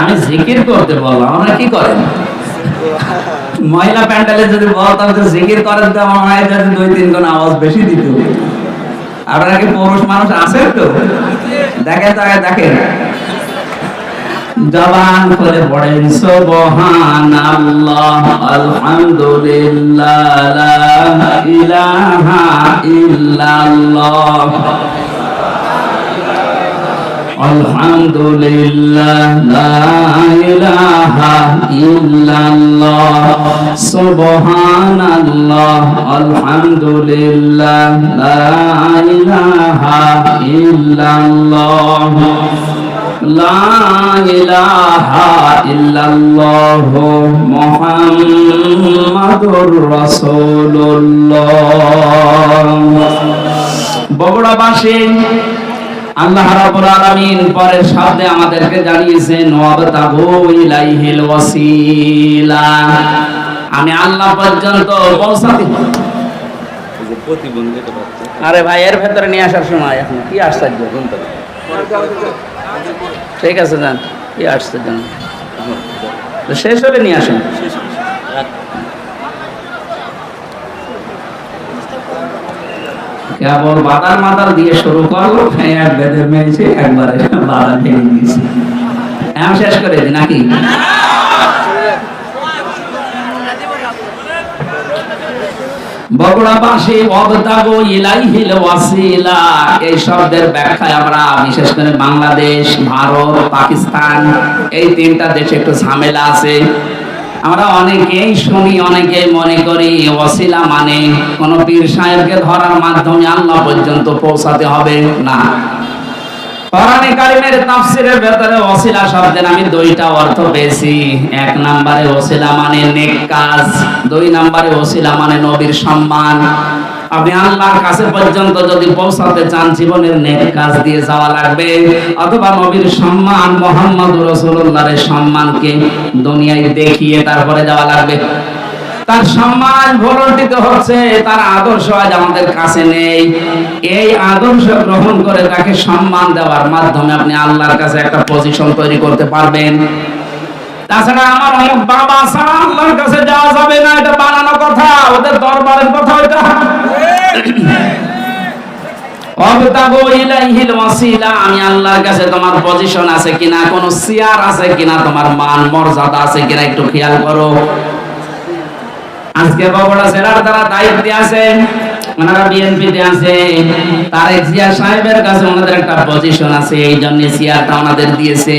আমি জিকির করতে বললাম, আমরা কি করেন? মহিলা প্যান্ডেলে যদি বলতাম যে জিকির করেন তো, আমার দুই তিন গুণ আওয়াজ বেশি দিত। আপনারা কি পুরুষ মানুষ আছেন তো? দেখেন জবান করে পড়েন আল্লাহ আলহামদুলিল্লাহ ইলাহা ইল্লাল্লাহ। আলহামদুলিল্লাহ, লা ইলাহা ইল্লাল্লাহ সুবহানাল্লাহ আলহামদুলিল্লাহ লা ইলাহা ইল্লাল্লাহ লা ইলাহা ইল্লাল্লাহ, মুহাম্মাদুর রাসূলুল্লাহ। বগুড়াবাসী আল্লাহ রাব্বুল আলামিন পরের শব্দে আমাদেরকে জানিয়েছেন ওয়াবতাগু ইলাইহিল ওয়াসিলা। আমি আল্লাহ পর্যন্ত পৌঁছাতে আরে ভাই এর ভেতরে নিয়ে আসার সময় এখন কি আশ্চর্য। ঠিক আছে যান। কি আশ্চর্য। শেষ হলে নিয়ে আসেন। কেবল বাদার মাদার দিয়ে শুরু করল এক বেদে মেয়েছে একবারে বাধা ভেঙে দিয়েছে। আমি শেষ করে দিই নাকি? বাংলাদেশ, ভারত, পাকিস্তান, এই তিনটা দেশে একটু ঝামেলা আছে। আমরা অনেকেই শুনি অনেকে মনে করি ওয়াসিলা মানে কোন পীর সাহেবকে ধরার মাধ্যমে আল্লাহ পর্যন্ত পৌঁছাতে হবে না। কোরআনে কারিমের তাফসীরের ভেতরে ওসিলা শব্দের আমি দুইটা অর্থ পেয়েছি। এক নম্বরে ওসিলা মানে নেক কাজ, দুই নম্বরে ওসিলা মানে নবীর সম্মান। আপনি আল্লাহর কাছে পর্যন্ত যদি পৌঁছাতে চান, জীবনের নেক কাজ দিয়ে যাওয়া লাগবে। অথবা নবীর সম্মান মোহাম্মদ রসুল্লাহের সম্মানকে দুনিয়ায় দেখিয়ে তারপরে যাওয়া লাগবে। তার সম্মান ভলন্টিত হচ্ছে, তার আদর্শ আজ আমাদের কাছে নেই। এই আদর্শ গ্রহণ করে তাকে সম্মান দেওয়ার মাধ্যমে আপনি আল্লাহর কাছে একটা পজিশন তৈরি করতে পারবেন। তাছাড়া আমার অমুক বাবা ছাড়া আল্লাহর কাছে যাওয়া যাবে না, এটা বানানো কথা, ওদের দরবারের কথা, ওইটা আমি আল্লাহর কাছে তোমার পজিশন আছে কিনা, কোন চেয়ার আছে কিনা, তোমার মান, মর্যাদা আছে কিনা একটু খেয়াল করো। আজকে বগুড়া জেলার তারা দায়িত্বে ওনারা তারেক জিয়া সাহেবের কাছে ওনাদের একটা পজিশন আছে এই জন্য চেয়ারটা ওনাদের দিয়েছে।